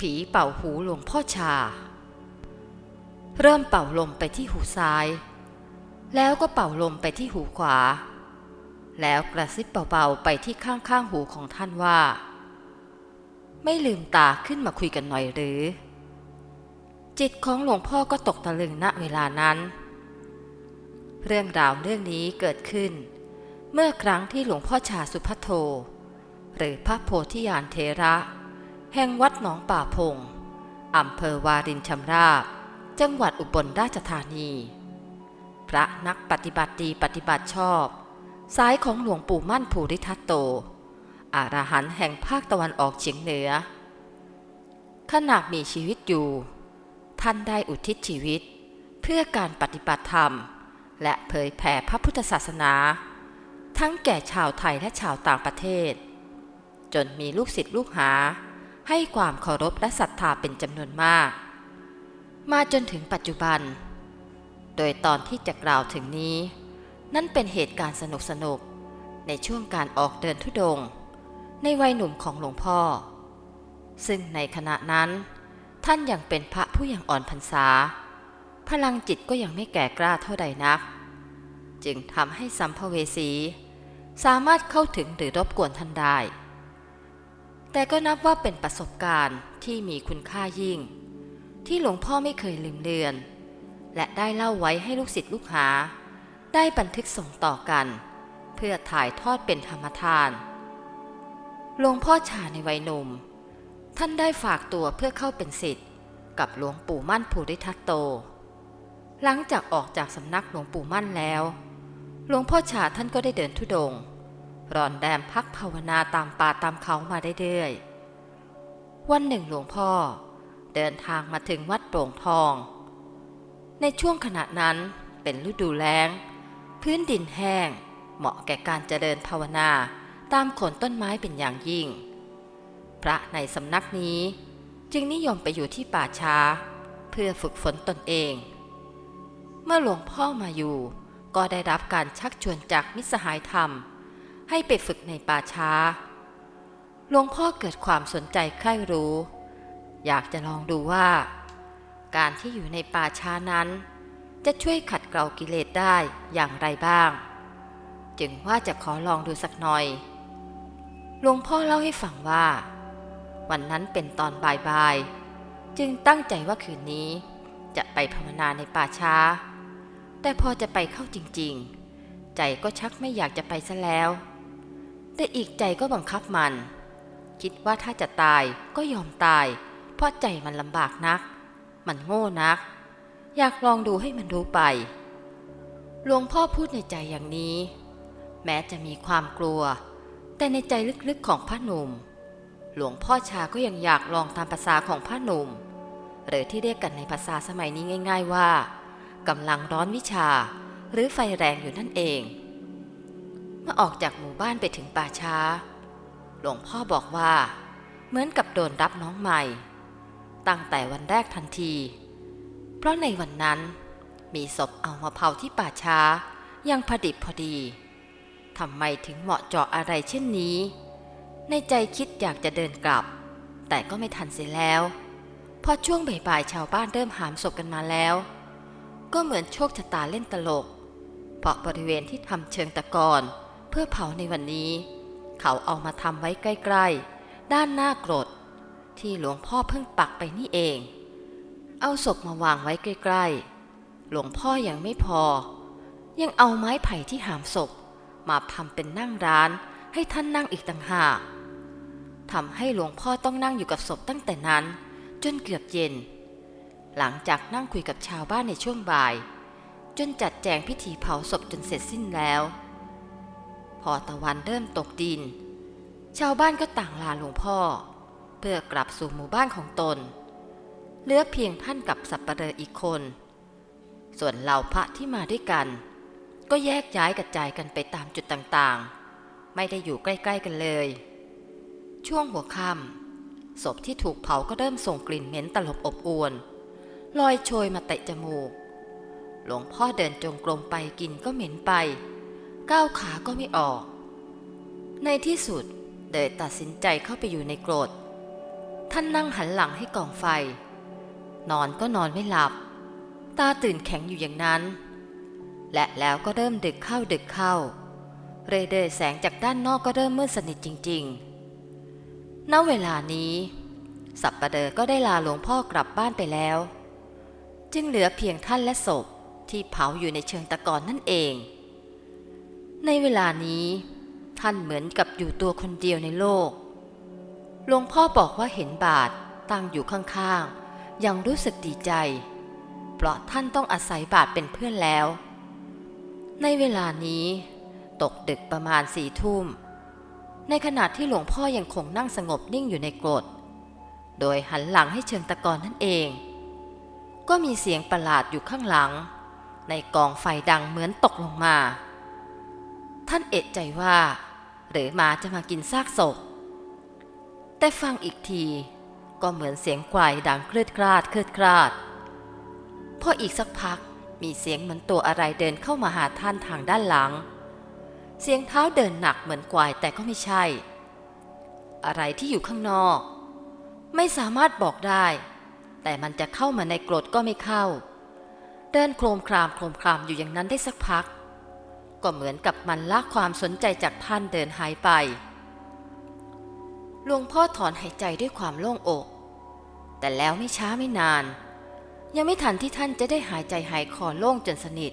ผีเป่าหูหลวงพ่อชา เริ่มเป่าลมไปที่หูซ้าย แล้วก็เป่าลมไปที่หูขวา แล้วกระซิบเบาๆไปที่ข้างๆหูของท่านว่า ไม่ลืมตาขึ้นมาคุยกันหน่อยหรือ จิตของหลวงพ่อก็ตกตะลึงณเวลานั้น เรื่องราวเรื่องนี้เกิดขึ้น เมื่อครั้งที่หลวงพ่อชาสุพัทโท หรือพระโพธิยานเทระ แห่งวัดหนองป่าพง อำเภอวารินชำราบ จังหวัดอุบลราชธานี พระนักปฏิบัติดีปฏิบัติชอบ สายของหลวงปู่มั่นภูริทัตโต อารหันต์แห่งภาคตะวันออกเฉียงเหนือ ขณะมีชีวิตอยู่ ท่านได้อุทิศชีวิต เพื่อการปฏิบัติธรรม และเผยแผ่พระพุทธศาสนา ทั้งแก่ชาวไทยและชาวต่างประเทศ จนมีลูกศิษย์ลูกหา ให้ความเคารพและศรัทธาเป็นจำนวนมาก มาจนถึงปัจจุบัน โดยตอนที่จะกล่าวถึงนี้ นั่นเป็นเหตุการณ์สนุกสนุกๆในช่วงการออกเดินทุดง ในวัยหนุ่มของหลวงพ่อ ซึ่งในขณะนั้น ท่านยังเป็นพระผู้ยังอ่อนพรรษา พลังจิตก็ยังไม่แก่กล้าเท่าใดนัก จึงทำให้สัมภเวสี สามารถเข้าถึงหรือรบกวนท่านได้ แต่ก็นับว่าเป็นประสบการณ์ที่มีคุณค่ายิ่ง ที่หลวงพ่อไม่เคยลืมเลือน และได้เล่าไว้ให้ลูกศิษย์ลูกหา ได้บันทึกส่งต่อกัน เพื่อถ่ายทอดเป็นธรรมทานหลวงพ่อชาในวัยหนุ่ม ท่านได้ฝากตัวเพื่อเข้าเป็นศิษย์กับหลวงปู่มั่นภูริทัตโต หลังจากออกจากสำนักหลวงปู่มั่นแล้ว หลวงพ่อชาท่านก็ได้เดินทุดงค์ รอนแรมพักภาวนาตามป่าตามเขามาได้เรื่อยๆวันหนึ่งหลวงพ่อเดินทางมาถึงวัดโป่งทอง ในช่วงขณะนั้นเป็นฤดูแล้ง พื้นดินแห้ง เหมาะแก่การเจริญภาวนาตามโคนต้นไม้เป็นอย่างยิ่ง พระในสำนักนี้จึงนิยมไปอยู่ที่ป่าช้า เพื่อฝึกฝนตนเอง เมื่อหลวงพ่อมาอยู่ก็ได้รับการชักชวนจากมิสหายธรรม ให้ไปฝึกในป่าช้า หลวงพ่อเกิดความสนใจใคร่รู้ อยากจะลองดูว่า การที่อยู่ในป่าช้านั้น จะช่วยขัดเกลากิเลสได้อย่างไรบ้าง จึงว่าจะขอลองดูสักหน่อย หลวงพ่อเล่าให้ฟังว่า วันนั้นเป็นตอนบ่ายๆ จึงตั้งใจว่าคืนนี้จะไปภาวนาในป่าช้า แต่พอจะไปเข้าจริงๆ ใจก็ชักไม่อยากจะไปซะแล้ว แต่อีกใจก็บังคับมัน คิดว่าถ้าจะตายก็ยอมตาย เพราะใจมันลำบากนัก มันโง่นัก อยากลองดูให้มันรู้ไป หลวงพ่อพูดในใจอย่างนี้ แม้จะมีความกลัว แต่ในใจลึกๆของพระหนุ่ม หลวงพ่อชาก็ยังอยากลองตามภาษาของพระหนุ่ม หรือที่เรียกกันในภาษาสมัยนี้ง่าย ๆว่ากำลังร้อนวิชาหรือไฟแรงอยู่นั่นเอง เมื่อออกจากหมู่บ้านไปถึงป่าช้า หลวงพ่อบอกว่า เหมือนกับโดนรับน้องใหม่ ตั้งแต่วันแรกทันที เพราะในวันนั้นมีศพเอามาเผาที่ป่าช้ายังพอดิบพอดีทำไมถึงเหมาะเจาะอะไรเช่นนี้ ในใจคิดอยากจะเดินกลับ แต่ก็ไม่ทันเสียแล้ว พอช่วงบ่ายๆชาวบ้านเริ่มหามศพกันมาแล้ว ก็เหมือนโชคชะตาเล่นตลกเพราะบริเวณที่ทำเชิงตะกอน พื่อเผาในวันนี้ เขาเอามาทำไว้ใกล้ๆ ด้านหน้ากรด ที่หลวงพ่อเพิ่งปักไปนี่เอง เอาศพมาวางไว้ใกล้ๆ หลวงพ่อยังไม่พอ ยังเอาไม้ไผ่ที่หามศพ มาทำเป็นนั่งร้านให้ท่านนั่งอีกต่างหากทำให้หลวงพ่อต้องนั่งอยู่กับศพตั้งแต่นั้น จนเกือบเย็น หลังจากนั่งคุยกับชาวบ้านในช่วงบ่าย จนจัดแจงพิธีเผาศพจนเสร็จสิ้นแล้ว อตะวันเริ่มตกดิน ชาวบ้านก็ต่างลาหลวงพ่อ เพื่อกลับสู่หมู่บ้านของตน เหลือเพียงท่านกับสับปะเลออีกคน ส่วนเหล่าพระที่มาด้วยกัน ก็แยกย้ายกระจายกันไปตามจุดต่างๆ ไม่ได้อยู่ใกล้ๆกันเลย ช่วงหัวค่ำศพที่ถูกเผาก็เริ่มส่งกลิ่นเหม็นตลบอบอวนลอยโชยมาเตะจมูก หลวงพ่อเดินจงกรมไปกินก็เหม็นไป ก้าวขาก็ไม่ออก ในที่สุดเดยตัดสินใจเข้าไปอยู่ในโกรธท่านนั่งหันหลังให้กองไฟ นอนก็นอนไม่หลับ ตาตื่นแข็งอยู่อย่างนั้น และแล้วก็เริ่มดึกเข้าดึกเข้า เรเดอแสงจากด้านนอกก็เริ่มมืดสนิทจริงๆ ณ เวลานี้ สับปะเดอก็ได้ลาหลวงพ่อกลับบ้านไปแล้ว จึงเหลือเพียงท่านและศพที่เผาอยู่ในเชิงตะกอนนั่นเอง ในเวลานี้ท่านเหมือนกับอยู่ตัวคนเดียวในโลก หลวงพ่อบอกว่าเห็นบาทตั้งอยู่ข้างๆ ยังรู้สึกดีใจ เพราะท่านต้องอาศัยบาทเป็นเพื่อนแล้ว ในเวลานี้ ตกดึกประมาณสี่ทุ่ม ในขณะที่หลวงพ่อยังคงนั่งสงบนิ่งอยู่ในกรด โดยหันหลังให้เชิงตะกอนนั่นเอง ก็มีเสียงประหลาดอยู่ข้างหลัง ในกองไฟดังเหมือนตกลงมา ท่านเอะใจว่า หรือหมาจะมากินซากศพ แต่ฟังอีกทีก็เหมือนเสียงควายดังเคลืดคลาดเคลืดคลาดพออีกสักพักมีเสียงเหมือนตัวอะไรเดินเข้ามาหาท่านทางด้านหลัง เสียงเท้าเดินหนักเหมือนควายแต่ก็ไม่ใช่ อะไรที่อยู่ข้างนอก ไม่สามารถบอกได้ แต่มันจะเข้ามาในกรดก็ไม่เข้า เดินโครมครามโครมครามอยู่อย่างนั้นได้สักพัก ก็เหมือนกับมันลากความสนใจจากท่านเดินหายไป หลวงพ่อถอนหายใจด้วยความโล่งอก แต่แล้วไม่ช้าไม่นาน ยังไม่ทันที่ท่านจะได้หายใจหายคอโล่งจนสนิท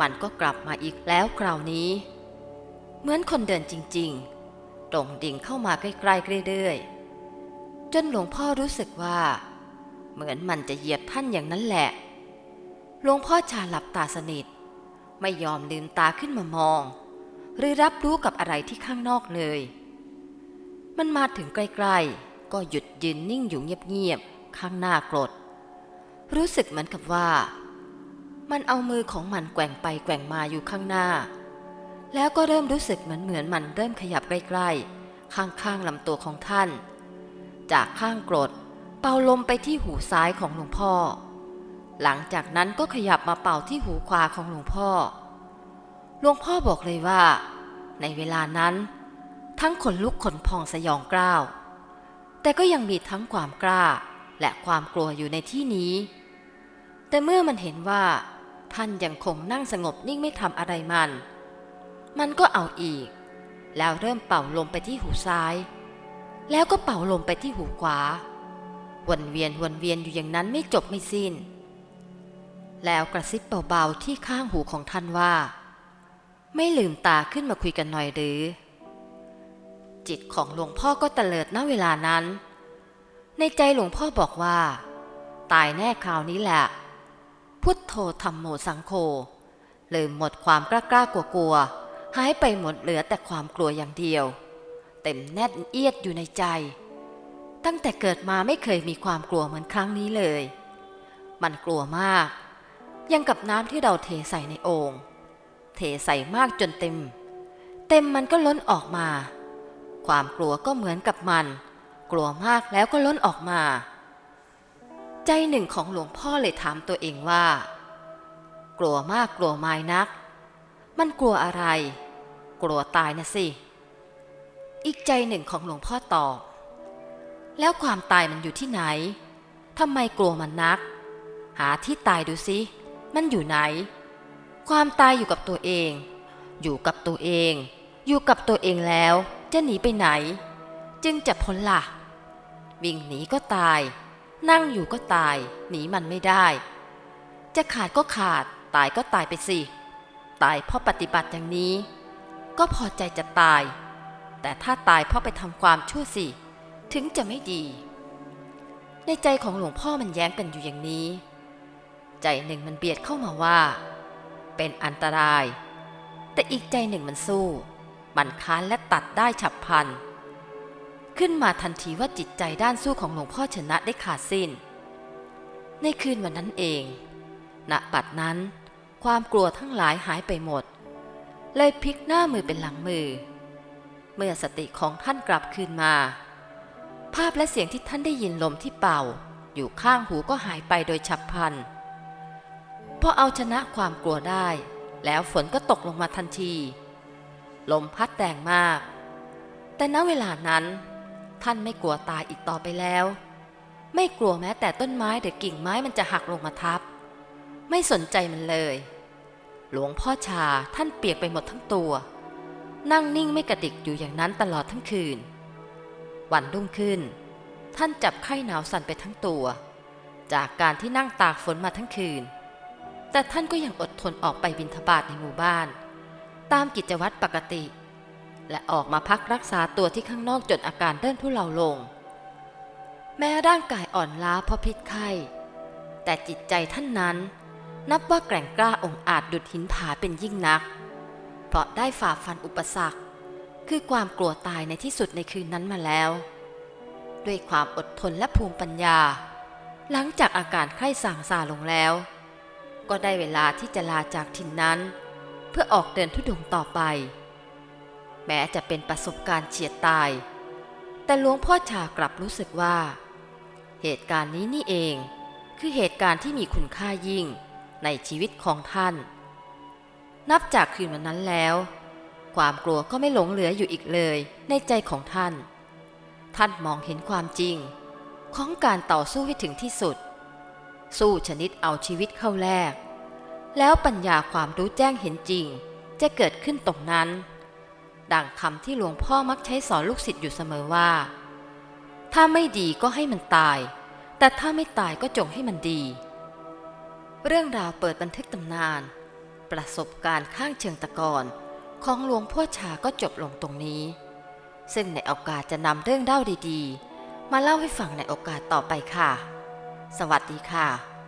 มันก็กลับมาอีกแล้วคราวนี้ เหมือนคนเดินจริงๆ ตรงดิ่งเข้ามาใกล้ๆเรื่อยๆ จนหลวงพ่อรู้สึกว่า เหมือนมันจะเหยียบท่านอย่างนั้นแหละ หลวงพ่อชาหลับตาสนิท ไม่ยอมลืมตาขึ้นมามอง หรือรับรู้กับอะไรที่ข้างนอกเลย มันมาถึงใกล้ๆ ก็หยุดยืนนิ่งอยู่เงียบๆ ข้างหน้ากรด รู้สึกเหมือนกับว่า มันเอามือของมันแกว่งไปแกว่งมาอยู่ข้างหน้า แล้วก็เริ่มรู้สึกเหมือนเหมือนมันเริ่มขยับใกล้ๆ ข้างๆลำตัวของท่าน จากข้างกรดเป่าลมไปที่หูซ้ายของหลวงพ่อ หลังจากนั้นก็ขยับมาเป่าที่หูขวาของหลวงพ่อ หลวงพ่อบอกเลยว่า ในเวลานั้น ทั้งขนลุกขนพองสยองกล้าว แต่ก็ยังมีทั้งความกล้าและความกลัวอยู่ในที่นี้ แต่เมื่อมันเห็นว่า ท่านยังคงนั่งสงบนิ่งไม่ทำอะไรมัน มันก็เอาอีก แล้วเริ่มเป่าลมไปที่หูซ้าย แล้วก็เป่าลมไปที่หูขวาวนเวียนวนเวียนอยู่อย่างนั้นไม่จบไม่สิ้น แล้วกระซิบเบาๆที่ข้างหูของท่านว่า ไม่ลืมตาขึ้นมาคุยกันหน่อยหรือ จิตของหลวงพ่อก็เตลิดณเวลานั้น ในใจหลวงพ่อบอกว่า ตายแน่คราวนี้แหละ พุทโธธรรมโมสังโฆลืมหมดความกล้ากล้ากลัวกลัวๆหายไปหมดเหลือแต่ความกลัวอย่างเดียว เต็มแน่นเอียดอยู่ในใจ ตั้งแต่เกิดมาไม่เคยมีความกลัวเหมือนครั้งนี้เลย มันกลัวมาก ยังกับน้ำที่เราเทใส่ในโอง่งเทใส่มากจนเต็ม เต็มมันก็ล้นออกมา ความกลัวก็เหมือนกับมัน กลัวมากแล้วก็ล้นออกมา ใจหนึ่งของหลวงพ่อเลยถามตัวเองว่า กลัวมากกลัวไม่นัก มันกลัวอะไร กลัวตายนะสิ อีกใจหนึ่งของหลวงพ่อตอบ แล้วความตายมันอยู่ที่ไหนทำไมกลัวมันนัก หาที่ตายดูสิ มันอยู่ไหน ความตายอยู่กับตัวเอง อยู่กับตัวเอง อยู่กับตัวเองแล้วจะหนีไปไหน จึงจะพ้นละ่ะ วิ่งหนีก็ตาย นั่งอยู่ก็ตาย หนีมันไม่ได้ จะขาดก็ขาด ตายก็ตายไปสิ ตายเพราะปฏิบัติอย่างนี้ ก็พอใจจะตาย แต่ถ้าตายเพราะไปทำความชั่วสิ ถึงจะไม่ดี ในใจของหลวงพ่อมันแย้งกันอยู่อย่างนี้ ใจหนึ่งมันเบียดเข้ามาว่า เป็นอันตราย แต่อีกใจหนึ่งมันสู้ มันค้านและตัดได้ฉับพลัน ขึ้นมาทันทีว่าจิตใจด้านสู้ของหลวงพ่อชนะได้ขาดสิ้น ในคืนวันนั้นเองณบัดนั้น ความกลัวทั้งหลายหายไปหมด เลยพลิกหน้ามือเป็นหลังมือ เมื่อสติของท่านกลับคืนมา ภาพและเสียงที่ท่านได้ยินลมที่เป่า อยู่ข้างหูก็หายไปโดยฉับพลัน พอเอาชนะความกลัวได้ แล้วฝนก็ตกลงมาทันที ลมพัดแรงมาก แต่ณเวลานั้น ท่านไม่กลัวตายอีกต่อไปแล้ว ไม่กลัวแม้แต่ต้นไม้หรือกิ่งไม้มันจะหักลงมาทับ ไม่สนใจมันเลย หลวงพ่อชาท่านเปียกไปหมดทั้งตัว นั่งนิ่งไม่กระดิกอยู่อย่างนั้นตลอดทั้งคืน วันรุ่งขึ้น ท่านจับไข้หนาวสั่นไปทั้งตัว จากการที่นั่งตากฝนมาทั้งคืน แต่ท่านก็ยังอดทนออกไปบินทบาทในหมู่บ้าน ตามกิจวัตรปกติ และออกมาพักรักษาตัวที่ข้างนอกจนอาการเริ่มทุเลาลง แม้ร่างกายอ่อนล้าเพราะพิษไข้ แต่จิตใจท่านนั้น นับว่าแกร่งกล้าองอาจดุดหินผาเป็นยิ่งนัก เพราะได้ฝ่าฟันอุปสรรค คือความกลัวตายในที่สุดในคืนนั้นมาแล้ว ด้วยความอดทนและภูมิปัญญา หลังจากอาการไข้ส่างซาลงแล้ว ก็ได้เวลาที่จะลาจากถิ่นนั้น เพื่อออกเดินทุดงค์ต่อไป แม้จะเป็นประสบการณ์เฉียดตาย แต่หลวงพ่อชากลับรู้สึกว่า เหตุการณ์นี้นี่เอง คือเหตุการณ์ที่มีคุณค่ายิ่งในชีวิตของท่าน นับจากคืนวันนั้นแล้ว ความกลัวก็ไม่หลงเหลืออยู่อีกเลยในใจของท่าน ท่านมองเห็นความจริง ของการต่อสู้ให้ถึงที่สุด สู้ชนิดเอาชีวิตเข้าแลกแล้วปัญญาความรู้แจ้งเห็นจริง จะเกิดขึ้นตรงนั้น ดังคำที่หลวงพ่อมักใช้สอนลูกศิษย์อยู่เสมอว่า ถ้าไม่ดีก็ให้มันตาย แต่ถ้าไม่ตายก็จงให้มันดี เรื่องราวเปิดบันทึกตำนาน ประสบการณ์ข้างเชิงตะกอนของหลวงพ่อชาก็จบลงตรงนี้ ซึ่งในโอกาสจะนำเรื่องเล่าดีๆ มาเล่าให้ฟังในโอกาสต่อไปค่ะ สวัสดีค่ะ